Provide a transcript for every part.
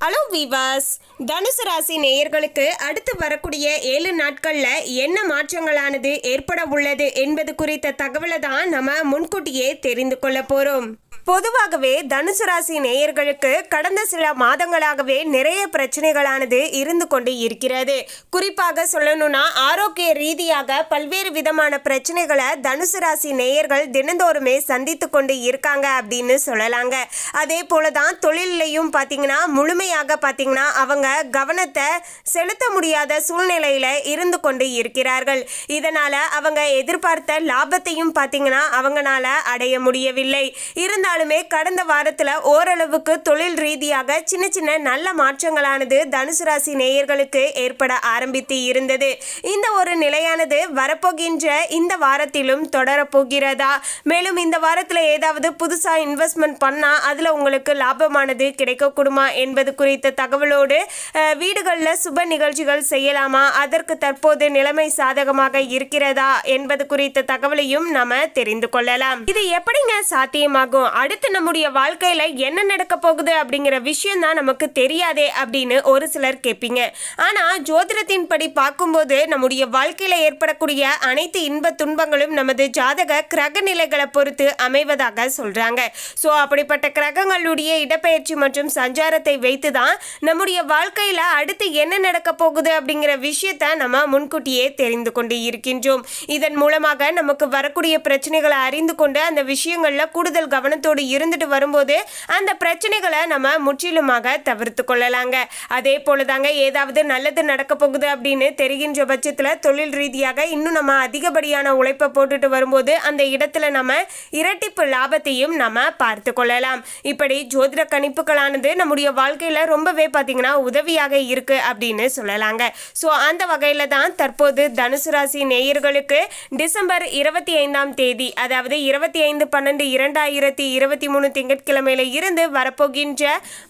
Hello விவாஸ் தனுசு ராசி நேயர்களுக்கு அடுத்து வரக்கூடிய ஏழு நாட்களில் என்ன மாற்றங்களானது ஏற்பட உள்ளது என்பது குறித்த தகவலை தான் நம்ம முன்கூட்டியே தெரிந்து கொள்ள போகிறோம் பொதுவாகவே தனுசு ராசி நேயர்களுக்கு கடந்த சில மாதங்களாகவே நிறைய பிரச்சனைகளானது இருந்து கொண்டு இருக்கிறது. குறிப்பாக சொல்லணும்னா ஆரோக்கிய ரீதியாக பல்வேறு விதமான பிரச்சனைகளை தனுசு ராசி நேயர்கள் தினந்தோறுமே சந்தித்து கொண்டு இருக்காங்க அப்படின்னு சொல்லலாங்க. அதே போல தான் தொழிலையும் பார்த்தீங்கன்னா முழுமையாக பார்த்தீங்கன்னா அவங்க கவனத்தை செலுத்த முடியாத சூழ்நிலையில இருந்து கொண்டு இருக்கிறார்கள். இதனால அவங்க எதிர்பார்த்த லாபத்தையும் பார்த்தீங்கன்னா அவங்களால அடைய முடியவில்லை. இருந்தால் கடந்த வாரத்தில் ஓரளவுக்கு தொழில் ரீதியாக சின்ன சின்ன நல்ல மாற்றங்களானது தனுசு ராசி நேயர்களுக்கு ஏற்பட ஆரம்பித்து இருந்தது. இந்த ஒரு நிலையானது வரப்போகின்ற இந்த வாரத்திலும் தொடரப்போகிறதா? மேலும் இந்த வாரத்தில் ஏதாவது புதுசாக இன்வெஸ்ட்மெண்ட் பண்ணால் அதில் உங்களுக்கு லாபமானது கிடைக்கக்கூடுமா என்பது குறித்த தகவலோடு வீடுகளில் சுப நிகழ்ச்சிகள் செய்யலாமா? அதற்கு தற்போது நிலைமை சாதகமாக இருக்கிறதா? என்பது குறித்த தகவலையும் நாம தெரிந்து கொள்ளலாம். இது எப்படிங்க சாத்தியமாகும்? அடுத்து நம்முடைய வாழ்க்கையில் என்ன நடக்க போகுது அப்படிங்கிற விஷயம் தான் நமக்கு தெரியாதே அப்படின்னு ஒரு சிலர் கேட்பீங்க. ஆனால் ஜோதிடத்தின் படி பார்க்கும்போது நம்முடைய வாழ்க்கையில் ஏற்படக்கூடிய அனைத்து இன்ப துன்பங்களும் நமது ஜாதக கிரக நிலைகளை பொறுத்து அமைவதாக சொல்கிறாங்க ஸோ அப்படிப்பட்ட கிரகங்களுடைய இடப்பெயர்ச்சி மற்றும் சஞ்சாரத்தை வைத்து தான் நம்முடைய வாழ்க்கையில் அடுத்து என்ன நடக்க போகுது அப்படிங்கிற விஷயத்தை நம்ம முன்கூட்டியே தெரிந்து கொண்டு இருக்கின்றோம். இதன் மூலமாக நமக்கு வரக்கூடிய பிரச்சனைகளை அறிந்து கொண்டு அந்த விஷயங்களில் கூடுதல் கவனத்தோடு இருந்துட்டு வரும்போது அந்த பிரச்சனைகளை நம்ம முற்றிலுமாக தவிர்த்து கொள்ளலாங்க. அதே போலதாங்க ஏதாவது நல்லது நடக்க போகுது அப்படின்னு தெரிகின்ற பட்சத்தில் தொழில் ரீதியாக இன்னும் நம்ம அதிகப்படியான உழைப்பை போட்டுட்டு வரும்போது அந்த இடத்துல நம்ம இரட்டிப்பு லாபத்தையும் நம்ம பார்த்து கொள்ளலாம். இப்படி ஜோதிட கணிப்புகளானது நம்முடைய வாழ்க்கையில் ரொம்பவே பார்த்தீங்கன்னா உதவியாக இருக்கு அப்படின்னு சொல்லலாங்க. ஸோ அந்த வகையில் தான் தற்போது தனுசு ராசி நேயர்களுக்கு டிசம்பர் இருபத்தி ஐந்தாம் தேதி அதாவது இருபத்தி ஐந்து பன்னெண்டு இரண்டாயிரத்தி இருபத்தி மூணு திங்கட்கிழமையில இருந்து வரப்போகின்ற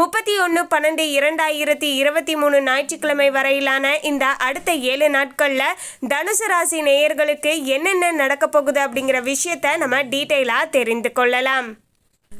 முப்பத்தி ஒன்று பன்னெண்டு இரண்டாயிரத்தி இருபத்தி மூணு ஞாயிற்றுக்கிழமை வரையிலான இந்த அடுத்த ஏழு நாட்களில் தனுசு ராசி நேயர்களுக்கு என்னென்ன நடக்க போகுது அப்படிங்கிற விஷயத்த நம்ம டீட்டெயிலாக தெரிந்து கொள்ளலாம்.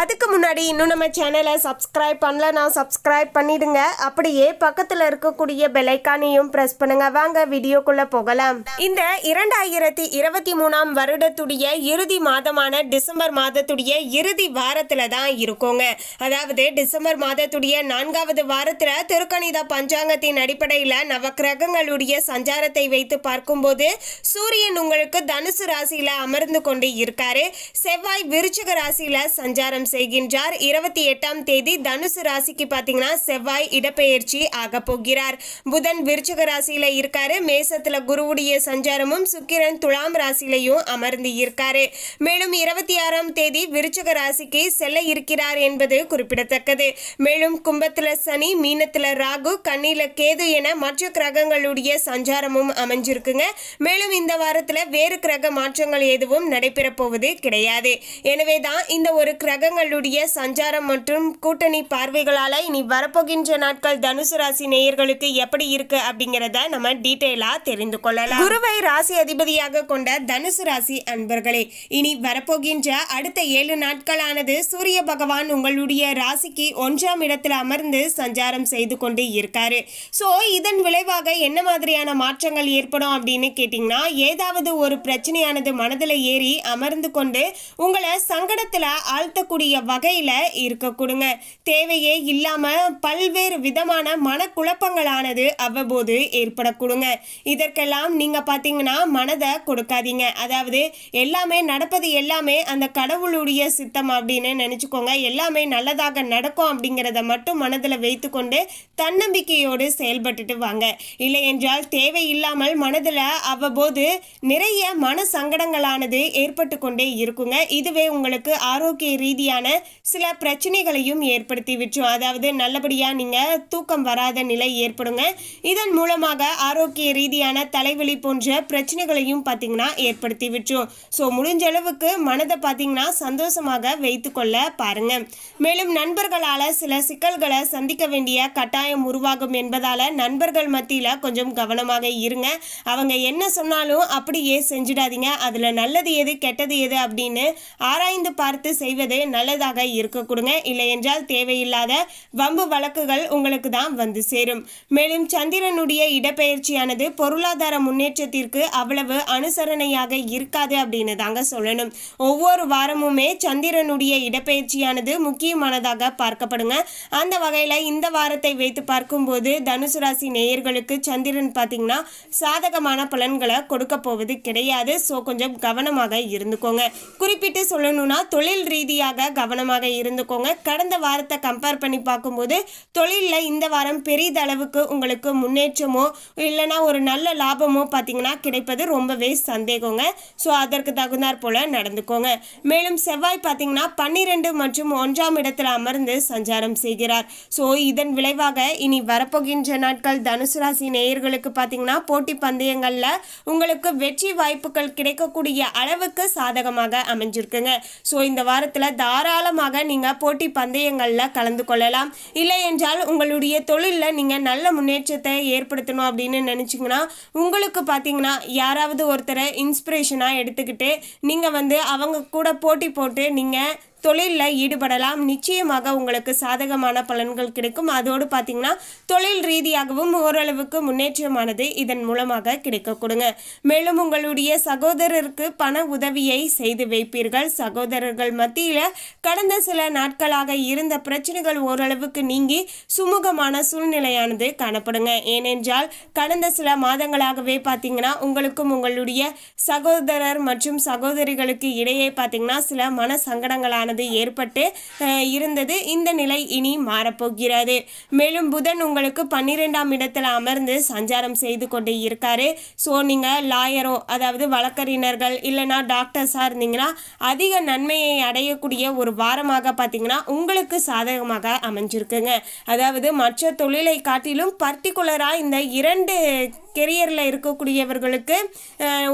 அதுக்கு முன்னாடி இன்னும் நம்ம சேனலை சப்ஸ்கிரைப் நான் சப்ஸ்கிரைப் பண்ணிடுங்க. அப்படியே பக்கத்தில் இருக்கக்கூடிய பெலைக்கானையும் ப்ரெஸ் பண்ணுங்க. வாங்க வீடியோக்குள்ள போகலாம். இந்த இரண்டாயிரத்தி இருபத்தி மூணாம் வருடத்துடைய இறுதி மாதமான டிசம்பர் மாதத்துடைய இறுதி வாரத்துல தான் இருக்கோங்க. அதாவது டிசம்பர் மாதத்துடைய நான்காவது வாரத்துல திருக்கணித பஞ்சாங்கத்தின் அடிப்படையில் நவக்கிரகங்களுடைய சஞ்சாரத்தை வைத்து பார்க்கும்போது சூரியன் உங்களுக்கு தனுசு ராசியில அமர்ந்து கொண்டு இருக்காரு. செவ்வாய் விருச்சிக ராசியில சஞ்சாரம் செய்கின்றார். இருபத்தி எட்டாம் தேதி தனுசு ராசிக்கு பார்த்தீங்கன்னா செவ்வாய் இடப்பெயர்ச்சி ஆக போகிறார். புதன் விருச்சக ராசியில இருக்காரு. மேசத்துல குருவுடைய சஞ்சாரமும் சுக்கிரன் துலாம் ராசியிலையும் அமர்ந்து இருக்காரு. மேலும் இருபத்தி ஆறாம் தேதி விருச்சக ராசிக்கு செல்ல இருக்கிறார் என்பது குறிப்பிடத்தக்கது. மேலும் கும்பத்துல சனி மீனத்துல ராகு கண்ணில கேது என மற்ற கிரகங்களுடைய சஞ்சாரமும் அமைஞ்சிருக்குங்க. மேலும் இந்த வாரத்துல வேறு கிரக மாற்றங்கள் எதுவும் நடைபெற போவது கிடையாது. எனவே தான் இந்த ஒரு கிரக கிரகங்களுடைய சஞ்சாரம் மற்றும் கூட்டணி பார்வைகளால் இனி வரப்போகின்ற நாட்கள் தனுசு ராசி நேயர்களுக்கு எப்படி இருக்கு அப்படிங்கிறத நம்ம டீட்டெயிலாக தெரிந்து கொள்ளலாம். குருவை ராசி அதிபதியாக கொண்ட தனுசு ராசி அன்பர்களே இனி வரப்போகின்ற அடுத்த ஏழு நாட்களானது சூரிய பகவான் உங்களுடைய ராசிக்கு ஒன்றாம் இடத்தில் அமர்ந்து சஞ்சாரம் செய்து கொண்டு இருக்காரு. ஸோ இதன் விளைவாக என்ன மாதிரியான மாற்றங்கள் ஏற்படும் அப்படின்னு கேட்டிங்கன்னா ஏதாவது ஒரு பிரச்சனையானது மனதில் ஏறி அமர்ந்து கொண்டு உங்களை சங்கடத்தில் ஆழ்த்த ஆழ்த்தக்கூடிய வகையில் இருக்க கொடுங்க. தேவையே இல்லாமல் பல்வேறு விதமான மனக்குழப்பங்களானது அவ்வப்போது ஏற்படக்கூடுங்க இதற்கெல்லாம் நீங்கள் பார்த்தீங்கன்னா மனதை கொடுக்காதீங்க. அதாவது எல்லாமே நடப்பது எல்லாமே அந்த கடவுளுடைய சித்தம் அப்படின்னு நினச்சிக்கோங்க. எல்லாமே நல்லதாக நடக்கும் அப்படிங்கிறத மட்டும் மனதில் வைத்துக்கொண்டு தன்னம்பிக்கையோடு செயல்பட்டுட்டு வாங்க. இல்லை என்றால் தேவையில்லாமல் மனதில் அவ்வப்போது நிறைய மன சங்கடங்களானது ஏற்பட்டு கொண்டே இருக்குங்க. இதுவே உங்களுக்கு ஆரோக்கிய ரீதி ரீதியான சில பிரச்சனைகளையும் ஏற்படுத்தி விட்டுரும். அதாவது நல்லபடியாக நீங்கள் தூக்கம் வராத நிலை ஏற்படுங்க. இதன் மூலமாக ஆரோக்கிய ரீதியான தலைவலி போன்ற பிரச்சனைகளையும் பார்த்தீங்கன்னா ஏற்படுத்தி விட்டுரும். ஸோ முடிஞ்ச அளவுக்கு மனதை பார்த்தீங்கன்னா சந்தோஷமாக வைத்துக்கொள்ள பாருங்க. மேலும் நண்பர்களால் சில சிக்கல்களை சந்திக்க வேண்டிய கட்டாயம் உருவாகும் என்பதால் நண்பர்கள் மத்தியில் கொஞ்சம் கவனமாக இருங்க. அவங்க என்ன சொன்னாலும் அப்படியே செஞ்சிடாதீங்க. அதில் நல்லது எது கெட்டது எது அப்படின்னு ஆராய்ந்து பார்த்து செய்வது நல்லதாக இருக்க கொடுங்க. இல்லை என்றால் தேவையில்லாத வம்பு வழக்குகள் உங்களுக்கு தான் வந்து சேரும். மேலும் சந்திரனுடைய இடப்பெயர்ச்சியானது பொருளாதார முன்னேற்றத்திற்கு அவ்வளவு அனுசரணையாக இருக்காது அப்படின்னு தாங்க சொல்லணும். ஒவ்வொரு வாரமுமே சந்திரனுடைய இடப்பெயர்ச்சியானது முக்கியமானதாக பார்க்கப்படுங்க. அந்த வகையில் இந்த வாரத்தை வைத்து பார்க்கும்போது தனுசு ராசி நேயர்களுக்கு சந்திரன் பார்த்தீங்கன்னா சாதகமான பலன்களை கொடுக்க போவது கிடையாது. ஸோ கொஞ்சம் கவனமாக இருந்துக்கோங்க. குறிப்பிட்டு சொல்லணும்னா தொழில் ரீதியாக கவனமாக இருந்துக்கோங்க. கடந்த வாரத்தை கம்பேர் பண்ணி பார்க்கும்போது தொழிலில் இந்த வாரம் பெரிதளவுக்கு உங்களுக்கு முன்னேற்றமோ இல்லைனா ஒரு நல்ல லாபமோ பார்த்தீங்கன்னா கிடைப்பது ரொம்பவே சந்தேகங்க. ஸோ அதற்கு தகுந்தாற் போல நடந்துக்கோங்க. மேலும் செவ்வாய் பார்த்தீங்கன்னா பன்னிரெண்டு மற்றும் ஒன்றாம் இடத்தில் அமர்ந்து சஞ்சாரம் செய்கிறார். ஸோ இதன் விளைவாக இனி வரப்போகின்ற நாட்கள் தனுசு ராசி நேயர்களுக்கு பார்த்தீங்கன்னா போட்டி பந்தயங்களில் உங்களுக்கு வெற்றி வாய்ப்புகள் கிடைக்கக்கூடிய அளவுக்கு சாதகமாக அமைஞ்சிருக்குங்க. ஸோ இந்த வாரத்தில் தாராளமாக நீங்கள் போட்டி பந்தயங்களில் கலந்து கொள்ளலாம். இல்லை என்றால் உங்களுடைய தொழிலில் நீங்கள் நல்ல முன்னேற்றத்தை ஏற்படுத்தணும் அப்படின்னு நினச்சிங்கன்னா உங்களுக்கு பார்த்தீங்கன்னா யாராவது ஒருத்தரை இன்ஸ்பிரேஷனாக எடுத்துக்கிட்டு நீங்கள் வந்து அவங்க கூட போட்டி போட்டு நீங்கள் தொழிலில் ஈடுபடலாம். நிச்சயமாக உங்களுக்கு சாதகமான பலன்கள் கிடைக்கும். அதோடு பார்த்தீங்கன்னா தொழில் ரீதியாகவும் ஓரளவுக்கு முன்னேற்றமானது இதன் மூலமாக கிடைக்க கொடுங்க. மேலும் உங்களுடைய சகோதரருக்கு பண உதவியை செய்து வைப்பீர்கள். சகோதரர்கள் மத்தியில் கடந்த சில நாட்களாக இருந்த பிரச்சனைகள் ஓரளவுக்கு நீங்கி சுமூகமான சூழ்நிலையானது காணப்படுங்க. ஏனென்றால் கடந்த சில மாதங்களாகவே பார்த்தீங்கன்னா உங்களுக்கும் உங்களுடைய சகோதரர் மற்றும் சகோதரிகளுக்கு இடையே பார்த்தீங்கன்னா சில மன சங்கடங்களான சங்கடங்களானது ஏற்பட்டு இருந்தது. இந்த நிலை இனி மாறப்போகிறது. மேலும் புதன் உங்களுக்கு பன்னிரெண்டாம் இடத்துல அமர்ந்து சஞ்சாரம் செய்து கொண்டு இருக்காரு. ஸோ நீங்கள் லாயரோ அதாவது வழக்கறிஞர்கள் இல்லைனா டாக்டர்ஸாக இருந்தீங்கன்னா அதிக நன்மையை அடையக்கூடிய ஒரு வாரமாக பார்த்தீங்கன்னா உங்களுக்கு சாதகமாக அமைஞ்சிருக்குங்க. அதாவது மற்ற தொழிலை காட்டிலும் பர்டிகுலராக இந்த இரண்டு கெரியரில் இருக்கக்கூடியவர்களுக்கு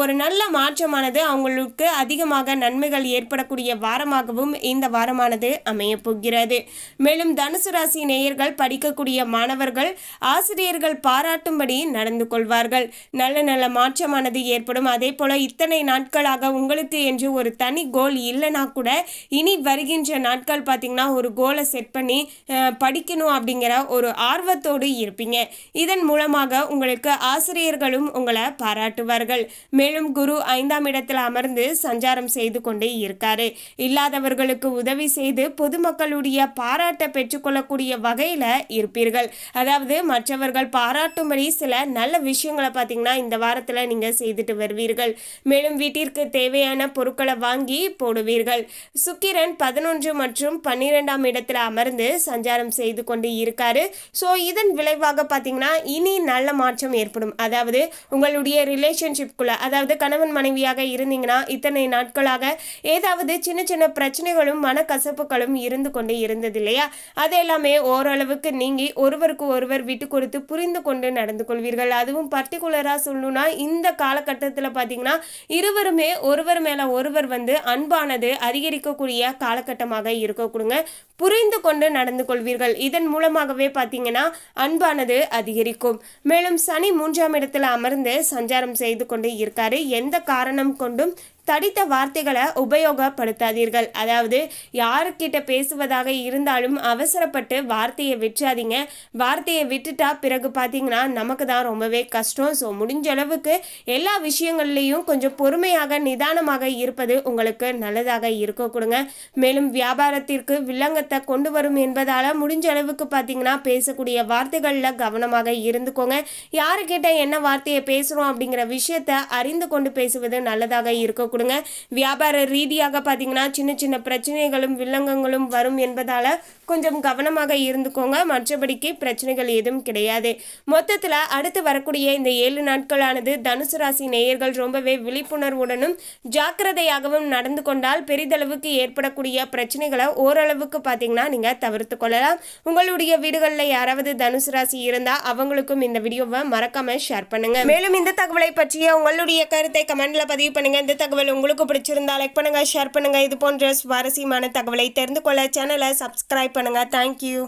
ஒரு நல்ல மாற்றமானது அவங்களுக்கு அதிகமாக நன்மைகள் ஏற்படக்கூடிய வாரமாகவும் இந்த வாரமானது அமையப்போகிறது மேலும் தனுசு ராசி நேயர்கள் படிக்கக்கூடிய மாணவர்கள் ஆசிரியர்கள் பாராட்டும்படி நடந்து கொள்வார்கள். நல்ல நல்ல மாற்றமானது ஏற்படும். அதே போல இத்தனை நாட்களாக உங்களுக்கு என்று ஒரு தனி கோல் இல்லைனா கூட இனி வருகின்ற நாட்கள் பார்த்திங்கன்னா ஒரு கோலை செட் பண்ணி படிக்கணும் அப்படிங்கிற ஒரு ஆர்வத்தோடு இருப்பீங்க. இதன் மூலமாக உங்களுக்கு ஆசிரியர்களும் உங்களை பாராட்டுவார்கள். மேலும் குரு ஐந்தாம் இடத்தில் அமர்ந்து சஞ்சாரம் செய்து கொண்டே இருக்காரு. இல்லாதவர்களுக்கு உதவி செய்து பொதுமக்களுடைய பாராட்டை பெற்றுக்கொள்ளக்கூடிய வகையில் இருப்பீர்கள். அதாவது மற்றவர்கள் பாராட்டும்படி சில நல்ல விஷயங்களை பார்த்தீங்கன்னா இந்த வாரத்தில் நீங்கள் செய்துட்டு வருவீர்கள். மேலும் வீட்டிற்கு தேவையான பொருட்களை வாங்கி போடுவீர்கள். சுக்கிரன் பதினொன்று மற்றும் பன்னிரெண்டாம் இடத்தில் அமர்ந்து சஞ்சாரம் செய்து கொண்டு இருக்காரு. ஸோ இதன் விளைவாக பார்த்தீங்கன்னா இனி நல்ல மாற்றம் ஏற்படும். அதாவது உங்களுடைய ரிலேஷன்ஷிப்குள்ள அதாவது கணவன் மனைவியாக இருந்தீங்கன்னா இத்தனை நாட்களாக ஏதாவது சின்ன சின்ன பிரச்சனைகளும் மனக்கசப்புகளும் இருந்து கொண்டு இருந்தது இல்லையா? அது எல்லாமே ஓரளவுக்கு நீங்கி ஒருவருக்கு ஒருவர் விட்டு கொடுத்து புரிந்து கொண்டு நடந்து கொள்வீர்கள். அதுவும் பர்டிகுலராக சொல்லணும்னா இந்த காலகட்டத்தில் பார்த்தீங்கன்னா இருவருமே ஒருவர் மேலே ஒருவர் வந்து அன்பானது அதிகரிக்கக்கூடிய காலகட்டமாக இருக்கக்கூடுங்க புரிந்து கொண்டு நடந்து கொள்வீர்கள். இதன் மூலமாகவே பார்த்தீங்கன்னா அன்பானது அதிகரிக்கும். மேலும் சனி மூன்றாம் இடத்துல அமர்ந்து சஞ்சாரம் செய்து கொண்டு இருக்காரு. எந்த காரணம் கொண்டும் தடித்த வார்த்தைகளை உபயோகப்படுத்தாதீர்கள். அதாவது யாருக்கிட்ட பேசுவதாக இருந்தாலும் அவசரப்பட்டு வார்த்தையை விட்டுறாதீங்க வார்த்தையை விட்டுட்டா பிறகு பார்த்தீங்கன்னா நமக்கு தான் ரொம்பவே கஷ்டம். ஸோ முடிஞ்ச அளவுக்கு எல்லா விஷயங்கள்லையும் கொஞ்சம் பொறுமையாக நிதானமாக இருப்பது உங்களுக்கு நல்லதாக இருக்க கொடுங்க. மேலும் வியாபாரத்திற்கு வில்லங்கத்தை கொண்டு வரும் என்பதால் முடிஞ்ச அளவுக்கு பார்த்தீங்கன்னா பேசக்கூடிய வார்த்தைகளில் கவனமாக இருந்துக்கோங்க. யாருக்கிட்ட என்ன வார்த்தையை பேசுகிறோம் அப்படிங்கிற விஷயத்த அறிந்து கொண்டு பேசுவது நல்லதாக இருக்க கொடுங்க. வியாபார ரீதியாக பார்த்தீங்கன்னா சின்ன சின்ன பிரச்சனைகளும் வில்லங்கங்களும் வரும் என்பதால் கொஞ்சம் கவனமாக இருந்துக்கோங்க. மற்றபடிக்கு பிரச்சனைகள் எதுவும் கிடையாது. மொத்தத்தில் அடுத்து வரக்கூடிய இந்த ஏழு நாட்களானது தனுசு ராசி நேயர்கள் ரொம்பவே விழிப்புணர்வுடனும் ஜாக்கிரதையாகவும் நடந்து கொண்டால் பெரிதளவுக்கு ஏற்படக்கூடிய பிரச்சனைகளை ஓரளவுக்கு பார்த்தீங்கன்னா நீங்கள் தவிர்த்து கொள்ளலாம். உங்களுடைய வீடுகளில் யாராவது தனுசு ராசி இருந்தால் அவங்களுக்கும் இந்த வீடியோவை மறக்காம ஷேர் பண்ணுங்க. மேலும் இந்த தகவலை பற்றிய உங்களுடைய கருத்தை கமெண்ட்ல பதிவு பண்ணுங்க. இந்த தகவல் உங்களுக்கு பிடிச்சிருந்தா லைக் பண்ணுங்கள் ஷேர் பண்ணுங்கள் இது போன்ற சுவாரஸ்யமான தகவலை தெரிந்து கொள்ள சேனலை சப்ஸ்கிரைப் பண்ணுங்கள் தேங்க்யூ